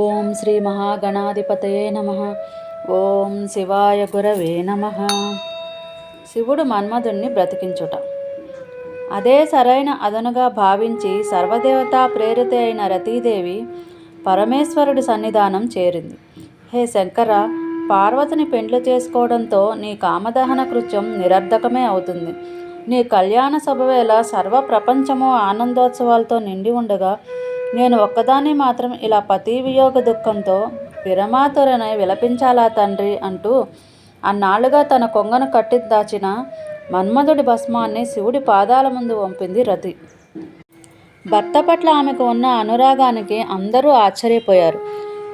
ఓం శ్రీ మహాగణాధిపతయే నమ. ఓం శివాయ గురవే నమ. శివుడు మన్మధుణ్ణి బ్రతికించుట. అదే సరైన అదనుగా భావించి సర్వదేవతా ప్రేరిత అయిన రతీదేవి పరమేశ్వరుడి సన్నిధానం చేరింది. హే శంకర పార్వతిని పెండ్లు చేసుకోవడంతో నీ కామదహన కృత్యం నిరర్ధకమే అవుతుంది. నీ కళ్యాణ సభవేళ సర్వ ప్రపంచము ఆనందోత్సవాలతో నిండి ఉండగా నేను ఒక్కదాన్ని మాత్రం ఇలా పతి వియోగ దుఃఖంతో విరమాతురనై విలపించాలా తండ్రి అంటూ అన్నాళ్ళుగా తన కొంగను కట్టి దాచిన మన్మధుడి భస్మాన్ని శివుడి పాదాల ముందు వంపింది రతి. భర్త పట్ల ఆమెకు ఉన్న అనురాగానికి అందరూ ఆశ్చర్యపోయారు.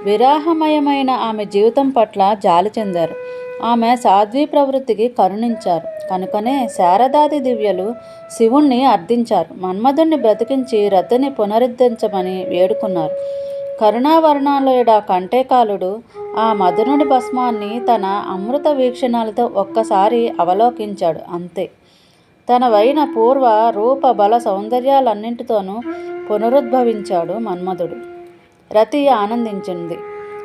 విరాహమయమైన ఆమె జీవితం పట్ల జాలి చెందారు. ఆమె సాధ్వీ ప్రవృత్తికి కరుణించారు. కనుకనే శారదాది దివ్యలు శివుణ్ణి అర్థించారు. మన్మధుణ్ణి బ్రతికించి రతిని పునరుద్ధరించమని వేడుకున్నారు. కరుణావర్ణాలయుడ కంటేకాలుడు ఆ మధునుడి భస్మాన్ని తన అమృత వీక్షణాలతో ఒక్కసారి అవలోకించాడు. అంతే. తన వైన పూర్వ రూప బల సౌందర్యాలన్నింటితోనూ పునరుద్భవించాడు మన్మధుడు. రతి ఆనందించింది.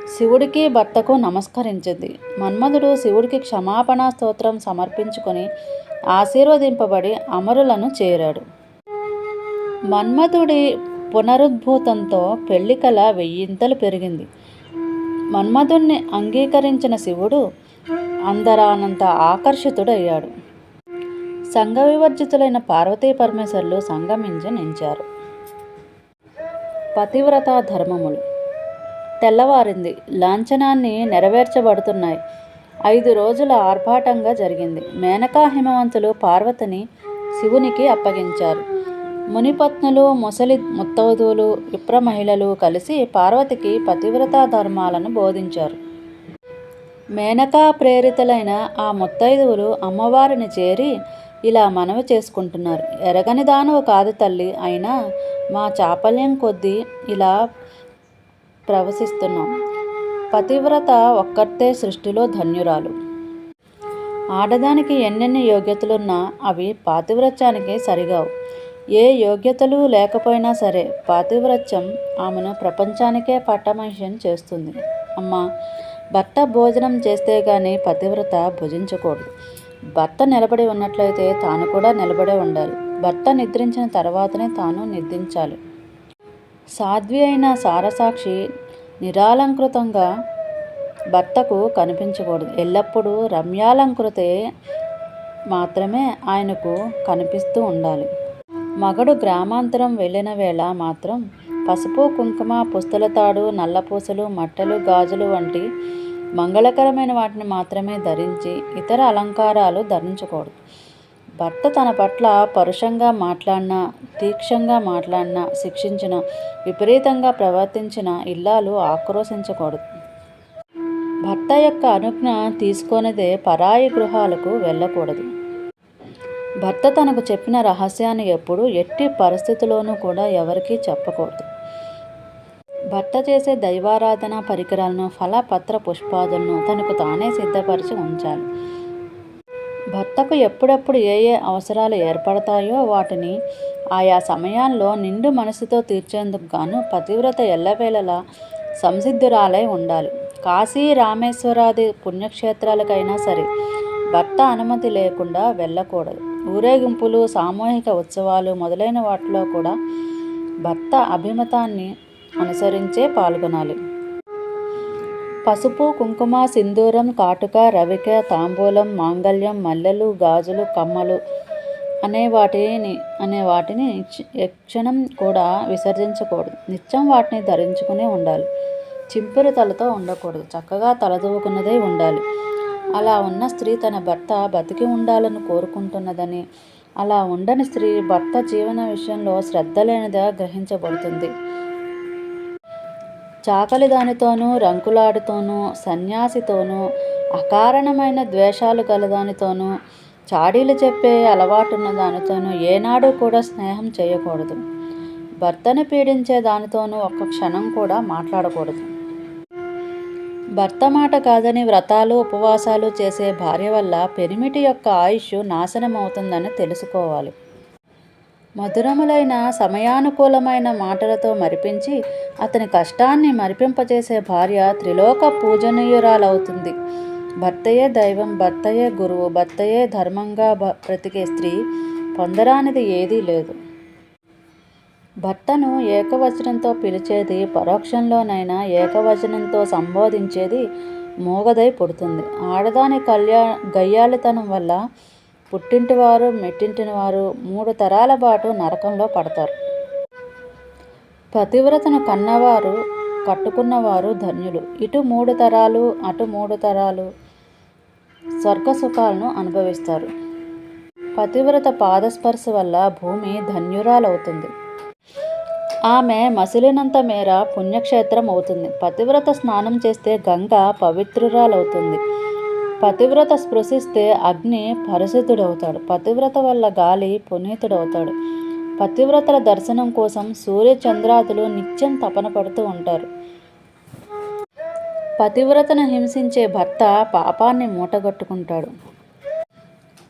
శివుడికి భర్తకు నమస్కరించింది. మన్మధుడు శివుడికి క్షమాపణ స్తోత్రం సమర్పించుకొని ఆశీర్వదింపబడి అమరులను చేరాడు. మన్మధుడి పునరుద్భూతంతో పెళ్ళి వెయ్యింతలు పెరిగింది. మన్మధుణ్ణి అంగీకరించిన శివుడు అందరానంత ఆకర్షితుడయ్యాడు. సంఘ వివర్జితులైన పార్వతీ పరమేశ్వర్లు సంగమించి నించారు. పతివ్రత ధర్మములు. తెల్లవారింది. లాంఛనాన్ని నెరవేర్చబడుతున్నాయి. ఐదు రోజుల ఆర్భాటంగా జరిగింది. మేనకా హిమవంతులు పార్వతిని శివునికి అప్పగించారు. మునిపత్నులు ముసలి ముత్తవధువులు విప్ర మహిళలు కలిసి పార్వతికి పతివ్రతా ధర్మాలను బోధించారు. మేనకా ప్రేరితులైన ఆ ముత్తైదువులు అమ్మవారిని చేరి ఇలా మనవి చేసుకుంటున్నారు. ఎరగని దానవు కాదు తల్లి అయినా మా చాపల్యం కొద్దీ ఇలా ప్రవశిస్తున్నాం. పతివ్రత ఒక్కటే సృష్టిలో ధన్యురాలు. ఆడదానికి ఎన్నెన్ని యోగ్యతలున్నా అవి పాతివ్రత్యానికి సరిగావు. ఏ యోగ్యతలు లేకపోయినా సరే పాతివ్రత్యం ఆమెను ప్రపంచానికే పట్టమహిషం చేస్తుంది. అమ్మ భర్త భోజనం చేస్తే గాని పతివ్రత భుజించకూడదు. భర్త నిలబడి ఉన్నట్లయితే తాను కూడా నిలబడే ఉండాలి. భర్త నిద్రించిన తర్వాతనే తాను నిద్రించాలి. సాధ్వి అయిన సారసాక్షి నిరాలంకృతంగా భర్తకు కనిపించకూడదు. ఎల్లప్పుడూ రమ్యాలంకృతే మాత్రమే ఆయనకు కనిపిస్తూ ఉండాలి. మగడు గ్రామాంతరం వెళ్ళిన వేళ మాత్రం పసుపు కుంకుమ పుస్తలతాడు నల్లపూసలు మట్టలు గాజులు వంటి మంగళకరమైన వాటిని మాత్రమే ధరించి ఇతర అలంకారాలు ధరించకూడదు. భర్త తన పట్ల పరుషంగా మాట్లాడినా తీక్షంగా మాట్లాడినా శిక్షించిన విపరీతంగా ప్రవర్తించిన ఇల్లాలు ఆక్రోశించకూడదు. భర్త యొక్క అనుజ్ఞ తీసుకొనిదే పరాయి గృహాలకు వెళ్ళకూడదు. భర్త తనకు చెప్పిన రహస్యాన్ని ఎప్పుడు ఎట్టి పరిస్థితుల్లోనూ కూడా ఎవరికీ చెప్పకూడదు. భర్త చేసే దైవారాధన పరికరాలను ఫలపత్ర పుష్పాదులను తనకు తానే సిద్ధపరిచి ఉంచాలి. భర్తకు ఎప్పుడెప్పుడు ఏ ఏ అవసరాలు ఏర్పడతాయో వాటిని ఆయా సమయాల్లో నిండు మనసుతో తీర్చేందుకు గాను పతివ్రత ఎల్లవేళలా సంసిద్ధురాలై ఉండాలి. కాశీ రామేశ్వరాది పుణ్యక్షేత్రాలకైనా సరే భర్త అనుమతి లేకుండా వెళ్ళకూడదు. ఊరేగింపులు సామూహిక ఉత్సవాలు మొదలైన వాటిలో కూడా భర్త అభిమతాన్ని అనుసరించే పాల్గొనాలి. పసుపు కుంకుమ సింధూరం కాటుక రవిక తాంబూలం మాంగళ్యం మల్లెలు గాజులు కమ్మలు అనే వాటిని అనే వాటిని క్షణం కూడా విసర్జించకూడదు. నిత్యం వాటిని ధరించుకునే ఉండాలి. చింపిరి తలతో ఉండకూడదు. చక్కగా తలదూకున్నదే ఉండాలి. అలా ఉన్న స్త్రీ తన భర్త బతికి ఉండాలని కోరుకుంటున్నదని అలా ఉండని స్త్రీ భర్త జీవన విషయంలో శ్రద్ధ లేనిదిగా గ్రహించబడుతుంది. చాకలి దానితోనూ రంకులాడుతోనూ సన్యాసితోనూ అకారణమైన ద్వేషాలు గలదానితోనూ చాడీలు చెప్పే అలవాటున్న దానితోనూ ఏనాడు కూడా స్నేహం చేయకూడదు. భర్తను పీడించే దానితోనూ ఒక్క క్షణం కూడా మాట్లాడకూడదు. భర్త మాట కాదని వ్రతాలు ఉపవాసాలు చేసే భార్య వల్ల పెరిమిటి యొక్క ఆయుష్ నాశనం అవుతుందని తెలుసుకోవాలి. మధురములైన సమయానుకూలమైన మాటలతో మరిపించి అతని కష్టాన్ని మరిపింపజేసే భార్య త్రిలోక పూజనీయురాలవుతుంది. భర్తయే దైవం భర్తయే గురువు భర్తయే ధర్మంగా బ్రతికే స్త్రీ పొందరానిది ఏదీ లేదు. భర్తను ఏకవచనంతో పిలిచేది పరోక్షంలోనైనా ఏకవచనంతో సంబోధించేది మూగదై పుడుతుంది. ఆడదాని కళ్యా గయ్యాలితనం వల్ల పుట్టింటి వారు మెట్టింటిని వారు మూడు తరాల పాటు నరకంలో పడతారు. పతివ్రతను కన్నవారు కట్టుకున్నవారు ధన్యులు. ఇటు మూడు తరాలు అటు మూడు తరాలు స్వర్గ సుఖాలను అనుభవిస్తారు. పతివ్రత పాదస్పర్శ వల్ల భూమి ధన్యురాలవుతుంది. ఆమె మసిలినంత మేర పుణ్యక్షేత్రం అవుతుంది పతివ్రత స్నానం చేస్తే గంగ పవిత్రురాలవుతుంది. పతివ్రత స్పృశిస్తే అగ్ని పరిశుద్ధుడవుతాడు. పతివ్రత వల్ల గాలి పునీతుడవుతాడు. పతివ్రతల దర్శనం కోసం సూర్యచంద్రాదులు నిత్యం తపన పడుతూ ఉంటారు. పతివ్రతను హింసించే భర్త పాపాన్ని మూటగట్టుకుంటాడు.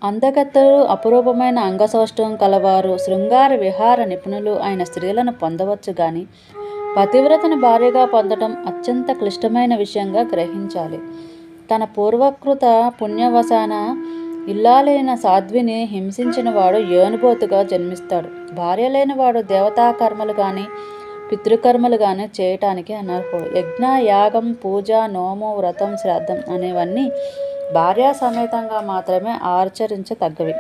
అందగత్తెలు అపురూపమైన అంగసౌష్ఠవం కలవారు శృంగార విహార నిపుణులు అయిన స్త్రీలను పొందవచ్చు గాని పతివ్రతను భార్యగా పొందడం అత్యంత క్లిష్టమైన విషయంగా గ్రహించాలి. తన పూర్వకృత పుణ్యవసాన ఇల్లాలైన సాధ్విని హింసించిన వాడు ఏనుబోతుగా జన్మిస్తాడు. భార్య లేనివాడు దేవతా కర్మలు కానీ పితృకర్మలు కానీ చేయటానికి అనర్హుడు. యజ్ఞ యాగం పూజ నోము వ్రతం శ్రాద్ధం అనేవన్నీ భార్యా సమేతంగా మాత్రమే ఆచరించతగ్గవి.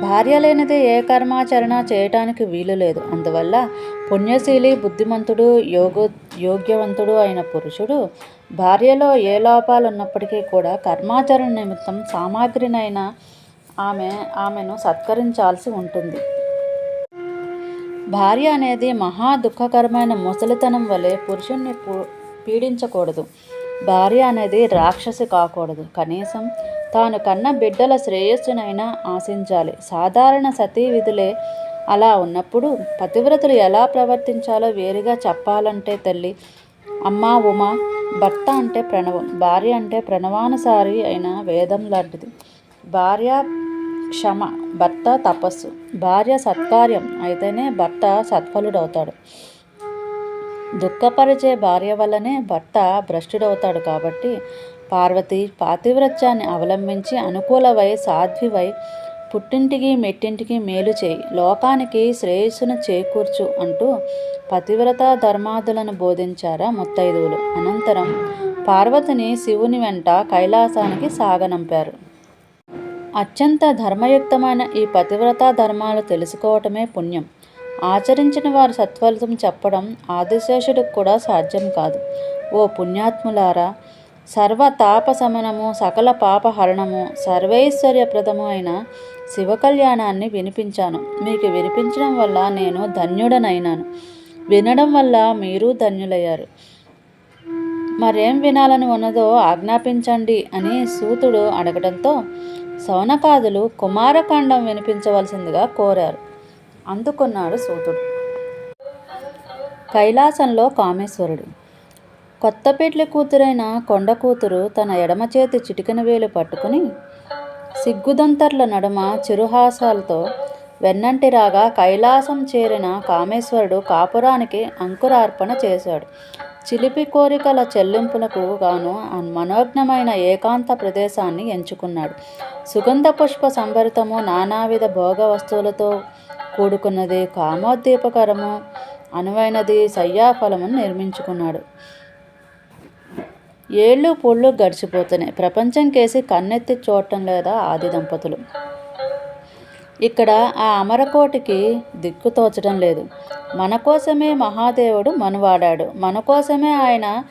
భార్య లేనిదే ఏ కర్మాచరణ చేయటానికి వీలు లేదు. అందువల్ల పుణ్యశీలి బుద్ధిమంతుడు యోగ యోగ్యవంతుడు అయిన పురుషుడు భార్యలో ఏ లోపాలు ఉన్నప్పటికీ కూడా కర్మాచరణ నిమిత్తం సామాగ్రినైనా ఆమె ఆమెను సత్కరించాల్సి ఉంటుంది. భార్య అనేది మహా దుఃఖకరమైన ముసలితనం వలె పురుషుణ్ణి పీడించకూడదు. భార్య అనేది రాక్షసి కాకూడదు. కనీసం తాను కన్న బిడ్డల శ్రేయస్సునైనా ఆశించాలి. సాధారణ సతీ విధులే అలా ఉన్నప్పుడు పతివ్రతలు ఎలా ప్రవర్తించాలో వేరుగా చెప్పాలంటే తల్లి అమ్మా ఉమా భర్త అంటే ప్రణవం భార్య అంటే ప్రణవానుసారి అయిన వేదం లాంటిది. భార్య క్షమ భర్త తపస్సు. భార్య సత్కార్యం అయితేనే భర్త సత్ఫలుడవుతాడు. దుఃఖపరిచే భార్య వల్లనే భర్త భ్రష్టుడవుతాడు కాబట్టి పార్వతి పాతివ్రత్యాన్ని అవలంబించి అనుకూలవై సాధ్వివై పుట్టింటికి మెట్టింటికి మేలు చేయి. లోకానికి శ్రేయస్సును చేకూర్చు అంటూ పతివ్రత ధర్మాదులను బోధించారా ముత్తైదువులు. అనంతరం పార్వతిని శివుని వెంట కైలాసానికి సాగనంపారు. అత్యంత ధర్మయుక్తమైన ఈ పతివ్రత ధర్మాలు తెలుసుకోవటమే పుణ్యం. ఆచరించిన వారు సత్ఫలితం చెప్పడం ఆదిశేషుడికి కూడా సాధ్యం కాదు. ఓ పుణ్యాత్ములారా సర్వ తాపశమనము సకల పాపహరణము సర్వైశ్వర్యప్రదము అయిన శివకళ్యాణాన్ని వినిపించాను. మీకు వినిపించడం వల్ల నేను ధన్యుడనైనాను. వినడం వల్ల మీరు ధన్యులయ్యారు. మరేం వినాలని ఉన్నదో ఆజ్ఞాపించండి అని సూతుడు అడగడంతో సౌనకాదులు కుమారకాండం వినిపించవలసిందిగా కోరారు. అందుకున్నాడు సూతుడు. కైలాసంలో కామేశ్వరుడు. కొత్తపేట్ల కూతురైన కొండ కూతురు తన ఎడమ చేతి చిటికెన వేలు పట్టుకుని సిగ్గుదంతర్ల నడుమ చిరుహాసాలతో వెన్నంటి రాగా కైలాసం చేరిన కామేశ్వరుడు కాపురానికి అంకురార్పణ చేశాడు. చిలిపి కోరికల చెల్లింపులకు గాను మనోజ్ఞమైన ఏకాంత ప్రదేశాన్ని ఎంచుకున్నాడు. సుగంధ పుష్ప సంభరితము నానావిధ భోగ వస్తువులతో కూడుకున్నది కామోద్దీపకరము అనువైనది సయ్యాఫలమును నిర్మించుకున్నాడు. ఏళ్ళు పొళ్ళు గడిచిపోతున్నాయి. ప్రపంచం కేసి కన్నెత్తి చూడటం లేదా ఆది దంపతులు. ఇక్కడ ఆ అమరకోటికి దిక్కు తోచడం లేదు. మన కోసమే మహాదేవుడు మనువాడాడు. మన కోసమే ఆయన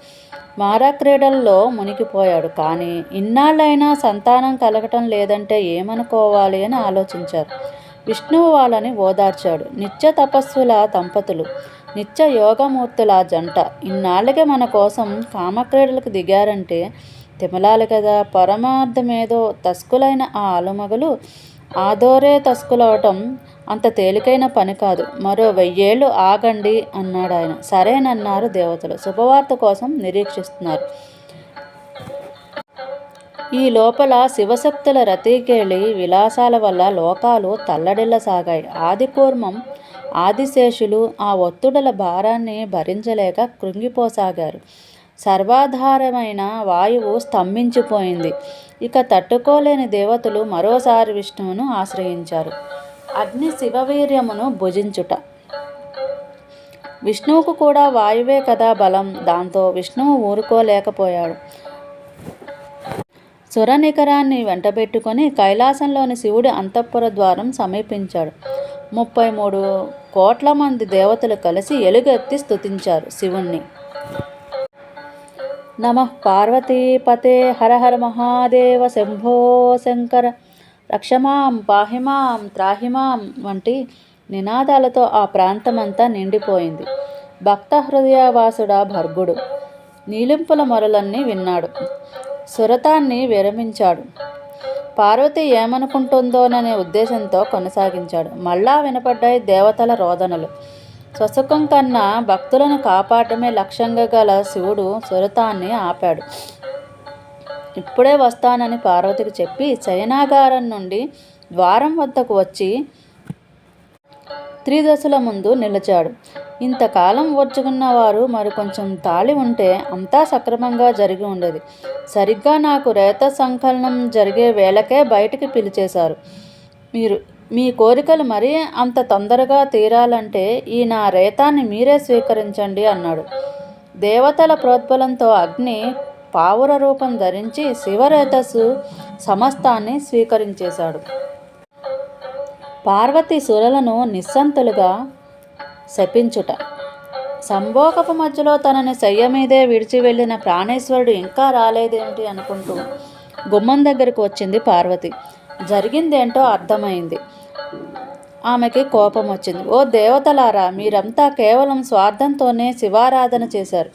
మారాక్రీడల్లో మునిగిపోయాడు. కానీ ఇన్నాళ్ళైనా సంతానం కలగటం లేదంటే ఏమనుకోవాలి అని ఆలోచించారు. విష్ణువు వాళ్ళని ఓదార్చాడు. నిత్య తపస్సుల దంపతులు. నిత్య యోగమూర్తుల జంట. ఇన్నాళ్ళకి మన కోసం కామక్రీడలకు దిగారంటే తిమలాలి కదా. పరమార్థమేదో తస్కులైన ఆ అలుమగలు ఆదోరే తస్కులవటం అంత తేలికైన పని కాదు. మరో వెయ్యేళ్ళు ఆగండి అన్నాడు ఆయన. సరేనన్నారు దేవతలు. శుభవార్త కోసం నిరీక్షిస్తున్నారు. ఈ లోపల శివశక్తుల రతీకేళి విలాసాల వల్ల లోకాలు తల్లడిల్లసాగాయి. ఆదికూర్మం ఆదిశేషులు ఆ ఒత్తుడల భారాన్ని భరించలేక కృంగిపోసాగారు. సర్వాధారమైన వాయువు స్తంభించిపోయింది. ఇక తట్టుకోలేని దేవతలు మరోసారి విష్ణువును ఆశ్రయించారు. అగ్ని శివవీర్యమును భుజించుట. విష్ణువుకు కూడా వాయువే కదా బలం. దాంతో విష్ణువు ఊరుకోలేకపోయాడు. సురనికరాన్ని వెంటబెట్టుకొని కైలాసంలోని శివుడి అంతఃపుర ద్వారం సమీపించాడు. ముప్పై మూడు కోట్ల మంది దేవతలు కలిసి ఎలుగెత్తి స్తుతించారు శివుణ్ణి. నమ పార్వతీపతే హర హర మహాదేవ శంభో శంకర. రక్షమాం పాహిమాం త్రాహిమాం వంటి నినాదాలతో ఆ ప్రాంతమంతా నిండిపోయింది. భక్త హృదయవాసుడ భర్గుడు. నీలింపుల మొరలన్నీ విన్నాడు. సురతాన్ని విరమించాడు. పార్వతి ఏమనుకుంటుందోననే ఉద్దేశంతో కొనసాగించాడు. మళ్ళా వినపడ్డాయి దేవతల రోదనలు. స్వసుఖం కన్నా భక్తులను కాపాడమే లక్ష్యంగా గల శివుడు సురతాన్ని ఆపాడు. ఇప్పుడే వస్తానని పార్వతికి చెప్పి శయనాగారం నుండి ద్వారం వద్దకు వచ్చి త్రిదశల ముందు నిలిచాడు. ఇంతకాలం ఓర్చుకున్న వారు మరి కొంచెం తాళి ఉంటే అంతా సక్రమంగా జరిగి ఉండేది. సరిగ్గా నాకు రేత సంకలనం జరిగే వేళకే బయటికి పిలిచేశారు. మీరు మీ కోరికలు మరీ అంత తొందరగా తీరాలంటే ఈ నా రేతాన్ని మీరే స్వీకరించండి అన్నాడు. దేవతల ప్రోద్బలంతో అగ్ని పావుర రూపం ధరించి శివరేతస్సు సమస్తాన్ని స్వీకరించేశాడు. పార్వతి సురలను నిస్సంతులుగా శపించుట. సంభోగపు మధ్యలో తనని శయ్య మీదే విడిచి వెళ్ళిన ప్రాణేశ్వరుడు ఇంకా రాలేదేంటి అనుకుంటూ గుమ్మం దగ్గరికి వచ్చింది పార్వతి. జరిగిందేంటో అర్థమైంది. ఆమెకి కోపం వచ్చింది. ఓ దేవతలారా మీరంతా కేవలం స్వార్థంతోనే శివారాధన చేశారు.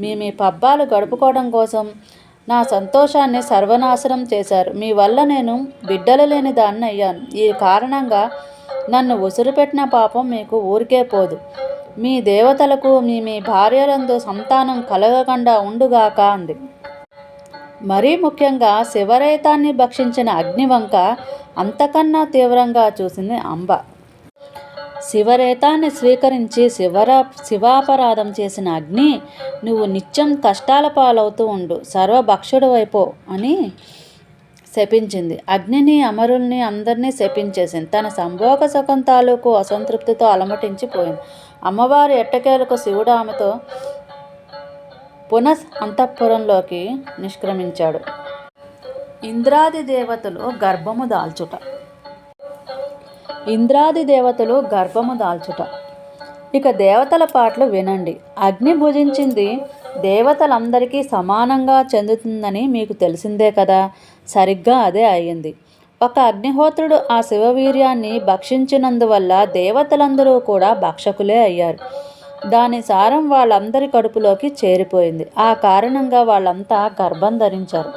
మీ మీ పబ్బాలు గడుపుకోవడం కోసం నా సంతోషాన్ని సర్వనాశనం చేశారు. మీ వల్ల నేను బిడ్డలు లేని దాన్ని అయ్యాను. ఈ కారణంగా నన్ను ఉసురుపెట్టిన పాపం మీకు ఊరికే పోదు. మీ దేవతలకు మీ మీ భార్యలందు సంతానం కలగకుండా ఉండుగాక అంది. మరీ ముఖ్యంగా శివరైతాన్ని భక్షించిన అగ్నివంక అంతకన్నా తీవ్రంగా చూసింది అంబ. శివరేతాన్ని స్వీకరించి శివరా శివాపరాధం చేసిన అగ్ని నువ్వు నిత్యం కష్టాల పాలవుతూ ఉండు సర్వభక్షుడు వైపో అని శపించింది. అగ్నిని అమరుల్ని అందరినీ శపించేసింది. తన సంభోగ సుఖం తాలూకు అసంతృప్తితో అలమటించిపోయింది అమ్మవారి ఎట్టకేలకు శివుడు ఆమెతో పునః అంతఃపురంలోకి నిష్క్రమించాడు. ఇంద్రాది దేవతలు గర్భము దాల్చుట. ఇంద్రాది దేవతలు గర్భము దాల్చుట. ఇక దేవతల పాటలు వినండి. అగ్ని భుజించింది దేవతలందరికీ సమానంగా చెందుతుందని మీకు తెలిసిందే కదా? సరిగ్గా అదే అయ్యింది ఒక అగ్నిహోత్రుడు ఆ శివవీర్యాన్ని భక్షించినందువల్ల దేవతలందరూ కూడా భక్షకులే అయ్యారు. దాని సారం వాళ్ళందరి కడుపులోకి చేరిపోయింది. ఆ కారణంగా వాళ్ళంతా గర్భం ధరించారు.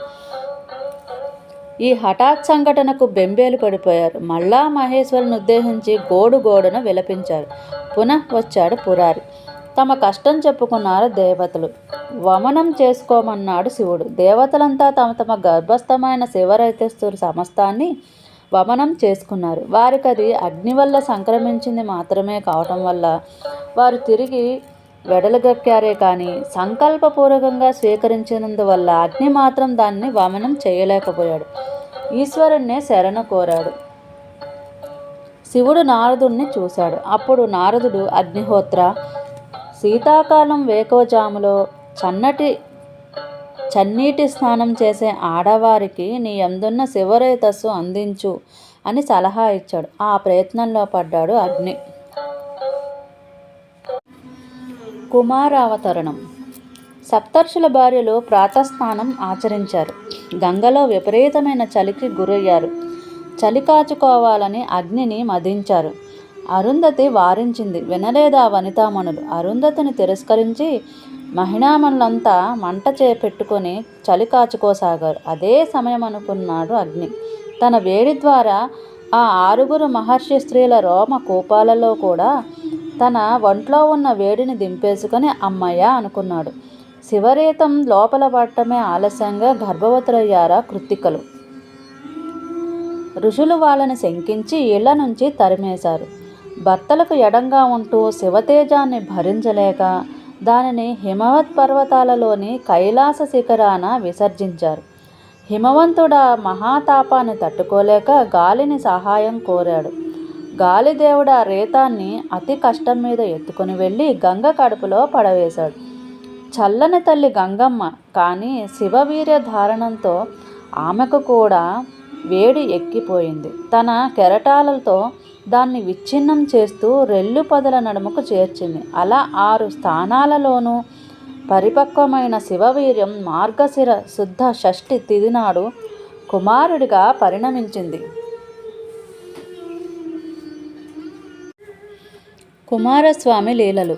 ఈ హఠాత్ సంఘటనకు బెంబేలు పడిపోయారు. మళ్ళా మహేశ్వరుని ఉద్దేశించి గోడు గోడున విలపించారు. పునః వచ్చాడు పురారి. తమ కష్టం చెప్పుకున్నారు దేవతలు. వమనం చేసుకోమన్నాడు శివుడు. దేవతలంతా తమ తమ గర్భస్థమైన శివరైతస్తుల సమస్తాన్ని వమనం చేసుకున్నారు. వారికి అది అగ్ని వల్ల సంక్రమించింది మాత్రమే కావటం వల్ల వారు తిరిగి వెడలగక్కారే కానీ సంకల్పపూర్వకంగా స్వీకరించినందువల్ల అగ్ని మాత్రం దాన్ని వమనం చేయలేకపోయాడు. ఈశ్వరుణ్ణే శరణ కోరాడు. శివుడు నారదుణ్ణి చూశాడు. అప్పుడు నారదుడు అగ్నిహోత్ర శీతాకాలం వేకోజాములో చన్నటి చన్నీటి స్నానం చేసే ఆడవారికి నీ ఎందున్న శివరేతస్సు అందించు అని సలహా ఇచ్చాడు. ఆ ప్రయత్నంలో పడ్డాడు అగ్ని. కుమారావతరణం. సప్తర్షుల భార్యలో ప్రాతస్నానం ఆచరించారు. గంగలో విపరీతమైన చలికి గురయ్యారు. చలి కాచుకోవాలని అగ్నిని మదించారు. అరుంధతి వారించింది. వినలేదా వనితామణులు? అరుంధతిని తిరస్కరించి మహిళామణులంతా మంట చేపెట్టుకొని చలి కాచుకోసాగారు. అదే సమయం అనుకున్నాడు అగ్ని. తన వేడి ద్వారా ఆ ఆరుగురు మహర్షి స్త్రీల రోమ కోపాలలో కూడా తన ఒంట్లో ఉన్న వేడిని దింపేసుకొని అమ్మయ్య అనుకున్నాడు. శివరేతం లోపల పడటమే ఆలస్యంగా గర్భవతులయ్యారా కృత్తికలు. ఋషులు వాళ్ళని శంకించి ఇళ్ళ నుంచి తరిమేశారు. భర్తలకు ఎడంగా ఉంటూ శివతేజాన్ని భరించలేక దానిని హిమవత్ పర్వతాలలోని కైలాస శిఖరాన విసర్జించారు. హిమవంతుడ మహాతాపాన్ని తట్టుకోలేక గాలిని సహాయం కోరాడు. గాలిదేవుడు ఆ రేతాన్ని అతి కష్టం మీద ఎత్తుకుని వెళ్ళి గంగ కడుపులో పడవేశాడు. చల్లని తల్లి గంగమ్మ కానీ శివవీర్య ధారణంతో ఆమెకు కూడా వేడి ఎక్కిపోయింది. తన కెరటాలతో దాన్ని విచ్ఛిన్నం చేస్తూ రెల్లు పదల నడుముకు చేర్చింది. అలా ఆరు స్థానాలలోనూ పరిపక్వమైన శివవీర్యం మార్గశిర శుద్ధ షష్ఠి తిదినాడు కుమారుడిగా పరిణమించింది. కుమారస్వామి లీలలు.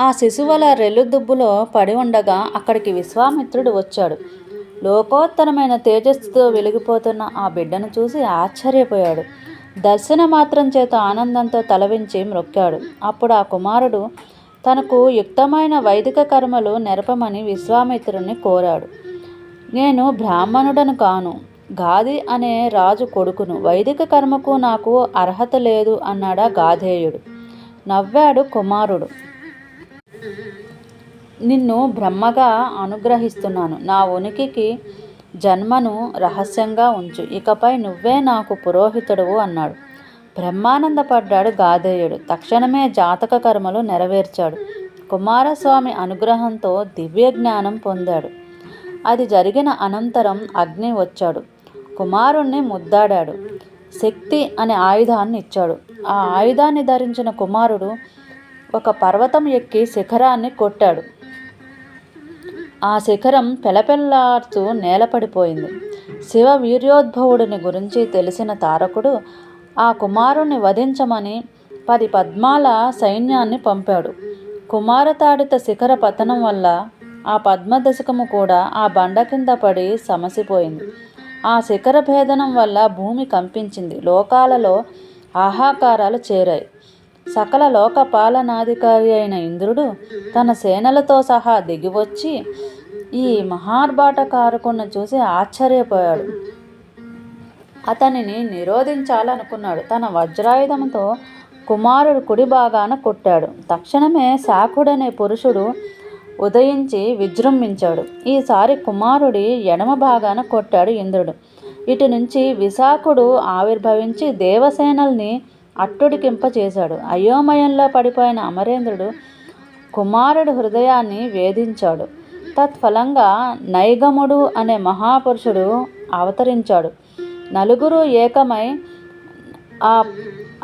ఆ శిశువుల రెల్లుదుబ్బులో పడి ఉండగా అక్కడికి విశ్వామిత్రుడు వచ్చాడు. లోకోత్తరమైన తేజస్సుతో వెలిగిపోతున్న ఆ బిడ్డను చూసి ఆశ్చర్యపోయాడు. దర్శన మాత్రం చేత ఆనందంతో తలవించి మ్రొక్కాడు అప్పుడు ఆ కుమారుడు తనకు యుక్తమైన వైదిక కర్మలు నెరపమని విశ్వామిత్రుని కోరాడు. నేను బ్రాహ్మణుడను కాను. గాది అనే రాజు కొడుకును. వైదిక కర్మకు నాకు అర్హత లేదు అన్నాడా గాధేయుడు. నవ్వాడు కుమారుడు. నిన్ను బ్రహ్మగా అనుగ్రహిస్తున్నాను. నా ఉనికికి జన్మను రహస్యంగా ఉంచు. ఇకపై నువ్వే నాకు పురోహితుడువు అన్నాడు. బ్రహ్మానందపడ్డాడు గాధేయుడు. తక్షణమే జాతక కర్మలు నెరవేర్చాడు. కుమారస్వామి అనుగ్రహంతో దివ్య జ్ఞానం పొందాడు. అది జరిగిన అనంతరం అగ్ని వచ్చాడు. కుమారుణ్ణి ముద్దాడాడు. శక్తి అనే ఆయుధాన్ని ఇచ్చాడు. ఆ ఆయుధాన్ని ధరించిన కుమారుడు ఒక పర్వతం ఎక్కి శిఖరాన్ని కొట్టాడు. ఆ శిఖరం పెలపెల్లాడుతూ నేలపడిపోయింది. శివ వీర్యోద్భవుడిని గురించి తెలిసిన తారకుడు ఆ కుమారుణ్ణి వధించమని పది పద్మాల సైన్యాన్ని పంపాడు. కుమారతాడిత శిఖర పతనం వల్ల ఆ పద్మదశకము కూడా ఆ బండ కింద పడి సమసిపోయింది. ఆ శిఖర భేదనం వల్ల భూమి కంపించింది. లోకాలలో ఆహాకారాలు చేరాయి. సకల లోక పాలనాధికారి అయిన ఇంద్రుడు తన సేనలతో సహా దిగివచ్చి ఈ మహార్బాటకారకుని చూసి ఆశ్చర్యపోయాడు. అతనిని నిరోధించాలనుకున్నాడు. తన వజ్రాయుధంతో కుమారుడు కుడి భాగాన కొట్టాడు. తక్షణమే శాఖుడనే పురుషుడు ఉదయించి విజృంభించాడు. ఈసారి కుమారుడి ఎడమ భాగాన కొట్టాడు ఇంద్రుడు. ఇటు నుంచి విశాఖుడు ఆవిర్భవించి దేవసేనల్ని అట్టుడికింపచేశాడు. అయోమయంలో పడిపోయిన అమరేంద్రుడు కుమారుడు హృదయాన్ని వేధించాడు. తత్ఫలంగా నైగముడు అనే మహాపురుషుడు అవతరించాడు. నలుగురు ఏకమై ఆ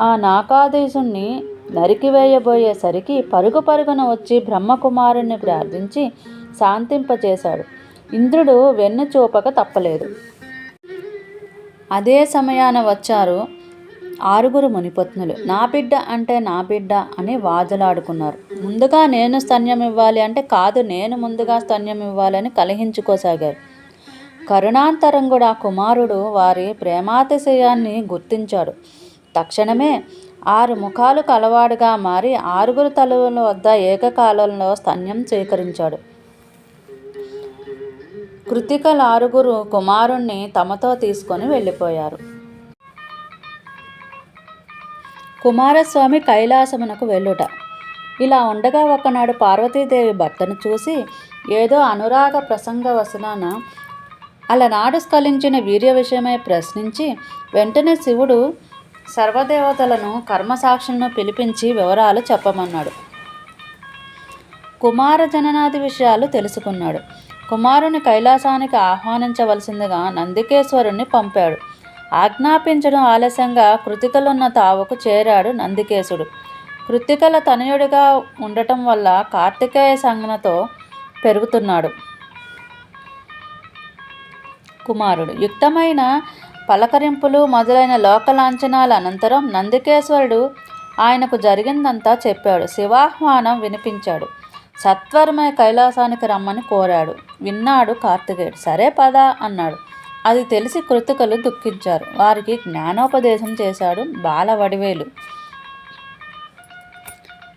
ఆ నాకాదేశుణ్ణి నరికివేయబోయేసరికి పరుగు పరుగున వచ్చి బ్రహ్మకుమారుణ్ణి ప్రార్థించి శాంతింపచేశాడు. ఇంద్రుడు వెన్ను చూపక తప్పలేదు. అదే సమయాన వచ్చారు ఆరుగురు మునిపత్నులు. నా బిడ్డ అంటే నా బిడ్డ అని వాదులాడుకున్నారు. ముందుగా నేను స్తన్యం ఇవ్వాలి అంటే కాదు నేను ముందుగా స్తన్యం ఇవ్వాలని కలహించుకోసాగారు. కరుణాంతరంగుడు ఆ కుమారుడు వారి ప్రేమాతిశయాన్ని గుర్తించాడు. తక్షణమే ఆరు ముఖాలు కలవాడుగా మారి ఆరుగురు తలువుల వద్ద ఏకకాలంలో స్తన్యం స్వీకరించాడు. కృతికలు ఆరుగురు కుమారుణ్ణి తమతో తీసుకొని వెళ్ళిపోయారు. కుమారస్వామి కైలాసమునకు వెళ్ళుట. ఇలా ఉండగా ఒకనాడు పార్వతీదేవి భర్తను చూసి ఏదో అనురాగ ప్రసంగ వసనాన అలనాడు స్ఖలించిన వీర్య విషయమై ప్రశ్నించి వెంటనే శివుడు సర్వదేవతలను కర్మసాక్షులను పిలిపించి వివరాలు చెప్పమన్నాడు. కుమార జననాది విషయాలు తెలుసుకున్నాడు. కుమారుని కైలాసానికి ఆహ్వానించవలసిందిగా నందికేశ్వరుణ్ణి పంపాడు. ఆజ్ఞాపించడం ఆలస్యంగా కృతికలున్న తావుకు చేరాడు నందికేశుడు. కృతికల తనయుడిగా ఉండటం వల్ల కార్తికేయ సంజ్ఞతో పెరుగుతున్నాడు కుమారుడు. యుక్తమైన పలకరింపులు మొదలైన లోకలాంఛనాల అనంతరం నందికేశ్వరుడు ఆయనకు జరిగిందంతా చెప్పాడు. శివాహ్వానం వినిపించాడు. సత్వరమే కైలాసానికి రమ్మని కోరాడు. విన్నాడు కార్తికేయుడు. సరే పదా అన్నాడు. అది తెలిసి కృతికలు దుఃఖించారు. వారికి జ్ఞానోపదేశం చేశాడు బాల వడివేలు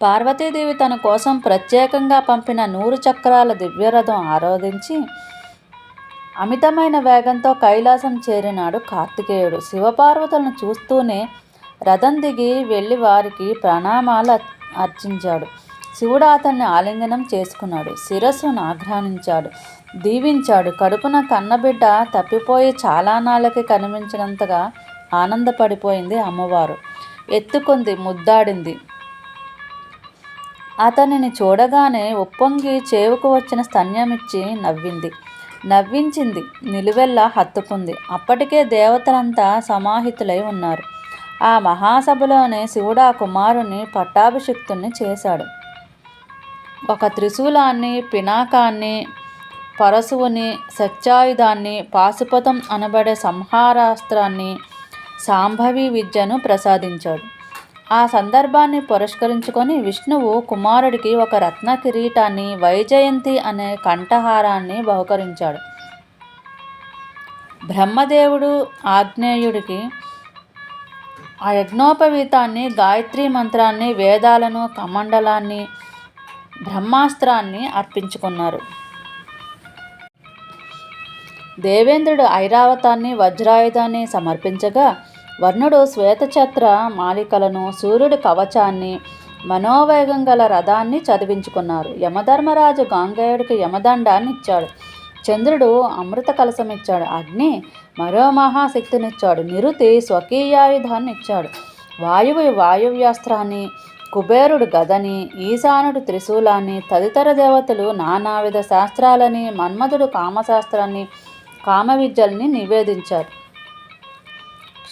పార్వతీదేవి తన కోసం ప్రత్యేకంగా పంపిన నూరు చక్రాల దివ్యరథం ఆరాధించి అమితమైన వేగంతో కైలాసం చేరినాడు కార్తికేయుడు. శివపార్వతులను చూస్తూనే రథం దిగి వెళ్ళి వారికి ప్రణామాలు అర్చించాడు. శివుడు అతన్ని ఆలింగనం చేసుకున్నాడు. శిరస్సును ఆఘ్రానించాడు దీవించాడు. కడుపున కన్నబిడ్డ తప్పిపోయి చాలా నాళ్ళకి కనిపించినంతగా ఆనందపడిపోయింది అమ్మవారు. ఎత్తుకుంది ముద్దాడింది. అతనిని చూడగానే ఉప్పొంగి చేవుకు వచ్చిన స్తన్యమిచ్చి నవ్వింది. నవ్వించింది. నిలువెల్లా హత్తుకుంది. అప్పటికే దేవతలంతా సమాహితులై ఉన్నారు. ఆ మహాసభలోనే శివుడు ఆ కుమారుని పట్టాభిషిక్తుని చేశాడు. ఒక త్రిశూలాన్ని పినాకాన్ని పరశువుని సత్యాయుధాన్ని పాశుపతం అనబడే సంహారాస్త్రాన్ని సాంభవి విద్యను ప్రసాదించాడు. ఆ సందర్భాన్ని పురస్కరించుకొని విష్ణువు కుమారుడికి ఒక రత్న కిరీటాన్ని వైజయంతి అనే కంఠహారాన్ని బహుకరించాడు. బ్రహ్మదేవుడు ఆగ్నేయుడికి ఆ యజ్ఞోపవీతాన్ని గాయత్రీ మంత్రాన్ని వేదాలను కమండలాన్ని బ్రహ్మాస్త్రాన్ని అర్పించుకున్నారు. దేవేంద్రుడు ఐరావతాన్ని వజ్రాయుధాన్ని సమర్పించగా వర్ణుడు శ్వేతఛత్ర మాలికలను సూర్యుడి కవచాన్ని మనోవేగం గల రథాన్ని చదివించుకున్నారు. యమధర్మరాజు గాంగేయుడికి యమదండాన్ని ఇచ్చాడు చంద్రుడు అమృత కలశం ఇచ్చాడు అగ్ని మరో మహాశక్తినిచ్చాడు. నిరుతి స్వకీయాయుధాన్ని ఇచ్చాడు వాయువు వాయువ్యాస్త్రాన్ని కుబేరుడు గదని ఈశానుడు త్రిశూలాన్ని తదితర దేవతలు నానావిధ శాస్త్రాలని మన్మధుడు కామశాస్త్రాన్ని కామవిద్యల్ని నివేదించారు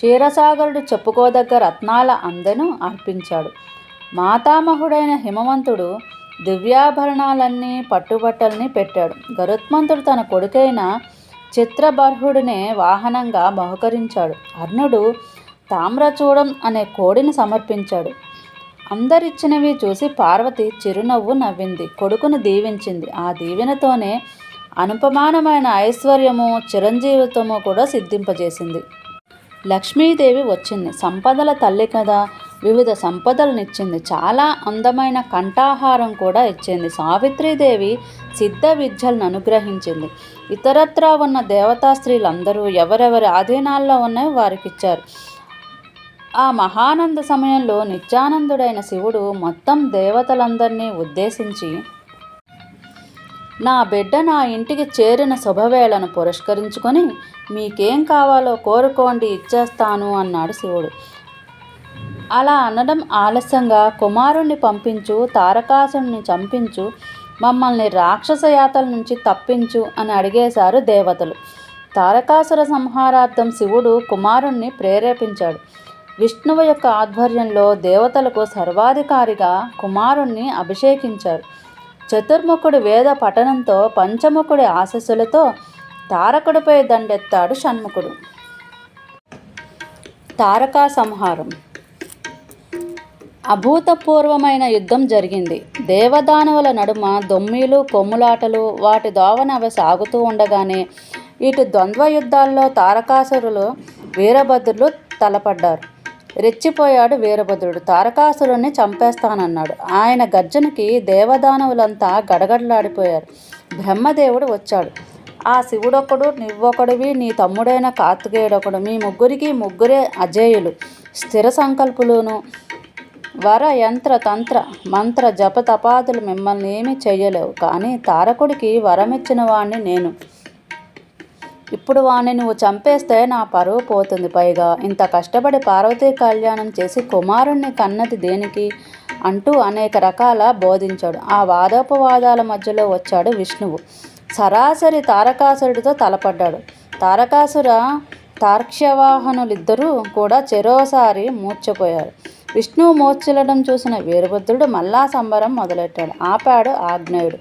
క్షీరసాగరుడు చెప్పుకోదగ్గ రత్నాల అందెను అర్పించాడు. మాతామహుడైన హిమవంతుడు దివ్యాభరణాలన్నీ పట్టుబట్టల్ని పెట్టాడు. గరుత్మంతుడు తన కొడుకైన చిత్రబర్హుడినే వాహనంగా బహుకరించాడు. అర్ణుడు తామ్రచూడం అనే కోడిని సమర్పించాడు. అందరిచ్చినవి చూసి పార్వతి చిరునవ్వు నవ్వింది. కొడుకును దీవించింది. ఆ దీవెనతోనే అనుపమానమైన ఐశ్వర్యము చిరంజీవితము కూడా సిద్ధింపజేసింది. లక్ష్మీదేవి వచ్చింది. సంపదల తల్లి కదా. వివిధ సంపదలనిచ్చింది చాలా అందమైన కంఠాహారం కూడా ఇచ్చింది. సావిత్రీదేవి సిద్ధ విద్యలను అనుగ్రహించింది. ఇతరత్రా ఉన్న దేవతా స్త్రీలందరూ ఎవరెవరి ఆధీనాల్లో ఉన్నాయో వారికి ఇచ్చారు ఆ మహానంద సమయంలో నిత్యానందుడైన శివుడు మొత్తం దేవతలందరినీ ఉద్దేశించి నా బిడ్డ నా ఇంటికి చేరిన శుభవేళను పురస్కరించుకొని మీకేం కావాలో కోరుకోండి ఇచ్చేస్తాను అన్నాడు శివుడు. అలా అనడం ఆలస్యంగా కుమారుణ్ణి పంపించు తారకాసుని చంపించు మమ్మల్ని రాక్షస యాతల నుంచి తప్పించు అని అడిగేశారు దేవతలు. తారకాసుర సంహారార్థం శివుడు కుమారుణ్ణి ప్రేరేపించాడు. విష్ణువు యొక్క ఆధ్వర్యంలో దేవతలకు సర్వాధికారిగా కుమారుణ్ణి అభిషేకించారు. చతుర్ముఖుడు వేద పఠనంతో పంచముఖుడి ఆశస్సులతో తారకుడిపై దండెత్తాడు షణ్ముఖుడు. తారకా సంహారం. అభూతపూర్వమైన యుద్ధం జరిగింది. దేవదానవుల నడుమ దొమ్మిలు కొమ్ములాటలు వాటి దోవన అవి సాగుతూ ఉండగానే ఇటు ద్వంద్వ యుద్ధాల్లో తారకాసురులు వీరభద్రులు తలపడ్డారు. రెచ్చిపోయాడు వీరభద్రుడు. తారకాసురుణ్ణి చంపేస్తానన్నాడు. ఆయన గర్జనకి దేవదానవులంతా గడగడలాడిపోయారు. బ్రహ్మదేవుడు వచ్చాడు. ఆ శివుడొకడు నువ్వొకడివి నీ తమ్ముడైన కార్తికేయుడొకడు మీ ముగ్గురికి ముగ్గురే అజేయులు. స్థిర సంకల్పులును వర యంత్ర తంత్ర మంత్ర జప తపాదులు మిమ్మల్ని ఏమీ చెయ్యలేవు. కానీ తారకుడికి వరమిచ్చిన వాణ్ణి నేను. ఇప్పుడు వాణ్ణి నువ్వు చంపేస్తే నా పరువు పోతుంది పైగా. ఇంత కష్టపడి పార్వతీ కళ్యాణం చేసి కుమారుణ్ణి కన్నది దేనికి? అంటూ అనేక రకాల బోధించాడు. ఆ వాదోపవాదాల మధ్యలో వచ్చాడు విష్ణువు. సరాసరి తారకాసురుడితో తలపడ్డాడు. తారకాసుర తార్క్ష్యవాహనులిద్దరూ కూడా చెరోసారి మూర్చపోయారు విష్ణువు మూర్చలడం చూసిన వీరభద్రుడు మల్లా సంబరం మొదలెట్టాడు. ఆపాడు ఆగ్నేయుడు.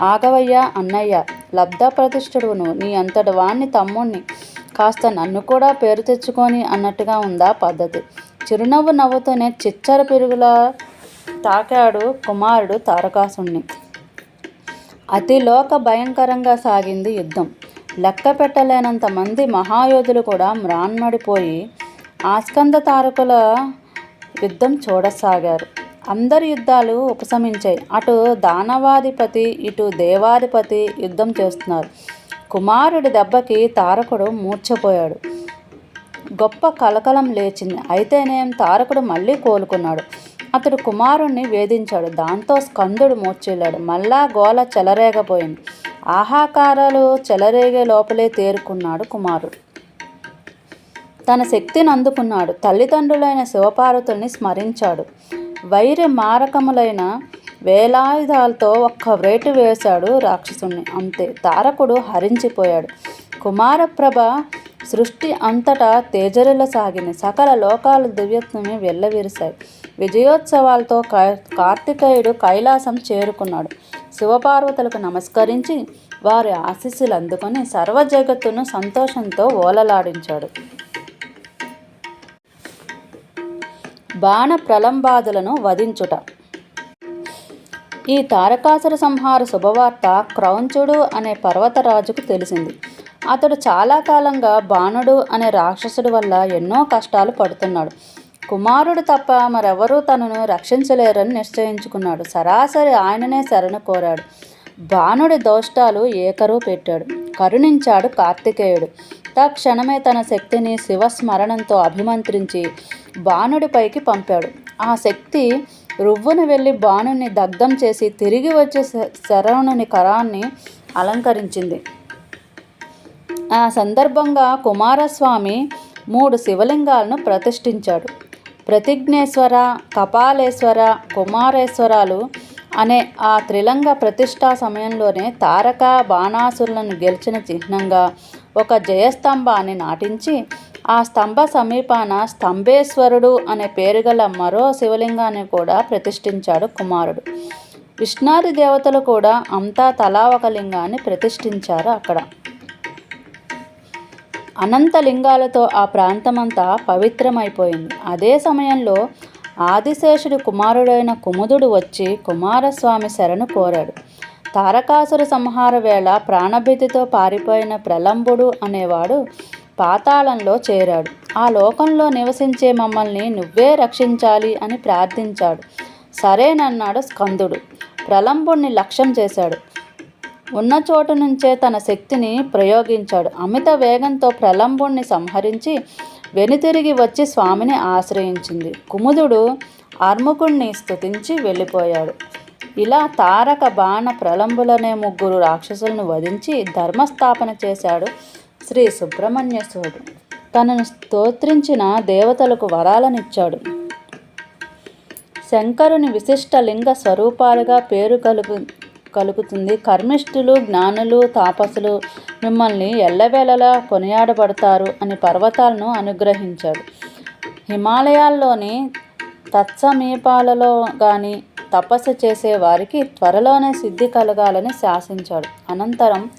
ఆగవయ్య అన్నయ్య లబ్ధా ప్రతిష్ఠుడును నీ అంతటి వాణ్ణి తమ్ముణ్ణి కాస్త నన్ను కూడా పేరు తెచ్చుకొని అన్నట్టుగా ఉందా పద్ధతి. చిరునవ్వు నవ్వుతూనే చిచ్చర పిరుగులా తాకాడు కుమారుడు తారకాసుణ్ణి. అతిలోక భయంకరంగా సాగింది యుద్ధం. లెక్క పెట్టలేనంత మంది మహాయోధులు కూడా మ్రాన్మడిపోయి ఆస్కంద తారకుల యుద్ధం చూడసాగారు. అందరి యుద్ధాలు ఉపశమించాయి. అటు దానవాధిపతి ఇటు దేవాధిపతి యుద్ధం చేస్తున్నారు. కుమారుడి దెబ్బకి తారకుడు మూర్ఛపోయాడు. గొప్ప కలకలం లేచింది. అయితేనేం తారకుడు మళ్ళీ కోలుకున్నాడు. అతడు కుమారుణ్ణి వేధించాడు. దాంతో స్కందుడు మూర్చిల్లాడు మళ్ళా గోల చెలరేగపోయింది. ఆహాకారాలు చెలరేగే లోపలే తేరుకున్నాడు కుమారుడు. తన శక్తిని అందుకున్నాడు. తల్లిదండ్రులైన శివపార్వతుల్ని స్మరించాడు. వైరి మారకములైన వేలాయుధాలతో ఒక్క వేటు వేశాడు రాక్షసుణ్ణి. అంతే తారకుడు హరించిపోయాడు. కుమారప్రభ సృష్టి అంతటా తేజరుల సాగింది. సకల లోకాలు దివ్యత్వమే వెళ్ళవిరిశాయి విజయోత్సవాలతో కార్తికేయుడు కైలాసం చేరుకున్నాడు. శివపార్వతులకు నమస్కరించి వారి ఆశీస్సులు అందుకొని సర్వ జగత్తును సంతోషంతో ఓలలాడించాడు. బాణ ప్రలంబాదులను వధించుట. ఈ తారకాసుర సంహార శుభవార్త క్రౌంచుడు అనే పర్వతరాజుకు తెలిసింది. అతడు చాలా కాలంగా బాణుడు అనే రాక్షసుడి వల్ల ఎన్నో కష్టాలు పడుతున్నాడు. కుమారుడు తప్ప మరెవరూ తనను రక్షించలేరని నిశ్చయించుకున్నాడు. సరాసరి ఆయననే శరణు కోరాడు. బాణుడి దోష్టాలు ఏకరువు పెట్టాడు. కరుణించాడు కార్తికేయుడు. తక్షణమే తన శక్తిని శివస్మరణంతో అభిమంత్రించి బాణుడిపైకి పంపాడు. ఆ శక్తి రువ్వున వెళ్ళి బాణుని దగ్ధం చేసి తిరిగి వచ్చే శరవణుని కరాన్ని అలంకరించింది. ఆ సందర్భంగా కుమారస్వామి మూడు శివలింగాలను ప్రతిష్ఠించాడు. ప్రతిజ్ఞేశ్వర కపాలేశ్వర కుమారేశ్వరాలు అనే ఆ త్రిలంగ ప్రతిష్టా సమయంలోనే తారక బాణాసురులను గెలిచిన చిహ్నంగా ఒక జయస్తంభాన్ని నాటించి ఆ స్తంభ సమీపాన స్తంభేశ్వరుడు అనే పేరు గల మరో శివలింగాన్ని కూడా ప్రతిష్ఠించాడు కుమారుడు. విష్ణాది దేవతలు కూడా అంతా తలా ఒక లింగాన్ని ప్రతిష్ఠించారు అక్కడ. అనంత లింగాలతో ఆ ప్రాంతమంతా పవిత్రమైపోయింది. అదే సమయంలో ఆదిశేషుడి కుమారుడైన కుముదుడు వచ్చి కుమారస్వామి శరణు కోరాడు. తారకాసుర సంహార వేళ ప్రాణభీతితో పారిపోయిన ప్రలంబుడు అనేవాడు పాతాళంలో చేరాడు. ఆ లోకంలో నివసించే మమ్మల్ని నువ్వే రక్షించాలి అని ప్రార్థించాడు. సరేనన్నాడు స్కందుడు. ప్రలంబుణ్ణి లక్ష్యం చేశాడు. ఉన్న చోటు నుంచే తన శక్తిని ప్రయోగించాడు. అమిత వేగంతో ప్రలంబుణ్ణి సంహరించి వెనుతిరిగి వచ్చి స్వామిని ఆశ్రయించింది. కుముదుడు అర్ముకుణ్ణి స్థుతించి వెళ్ళిపోయాడు. ఇలా తారక బాణ ప్రలంబులనే ముగ్గురు రాక్షసులను వధించి ధర్మస్థాపన చేశాడు శ్రీ సుబ్రహ్మణ్యేశ్వరుడు తనను స్తోత్రించిన దేవతలకు వరాలనిచ్చాడు. శంకరుని విశిష్ట లింగ స్వరూపాలుగా పేరు కలుగు కలుగుతుంది కర్మిష్ఠులు జ్ఞానులు తాపసులు మిమ్మల్ని ఎల్లవేళలా కొనియాడబడతారు అని పర్వతాలను అనుగ్రహించాడు. హిమాలయాల్లోని తత్సమీపాలలో కానీ తపస్సు చేసే వారికి త్వరలోనే సిద్ధి కలగాలని శాసించాడు. అనంతరం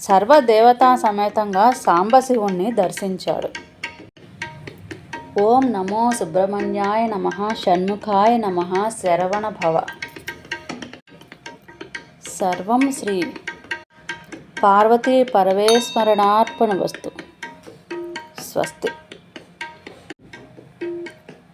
సర్వదేవతా సమేతంగా సాంబశివుణ్ణి దర్శించాడు. ఓం నమో సుబ్రహ్మణ్యాయ నమ షణ్ముఖాయ నమ శరవణ భవ. సర్వం శ్రీ పార్వతీ పరమేశ్వరణార్పణ వస్తు. స్వస్తి.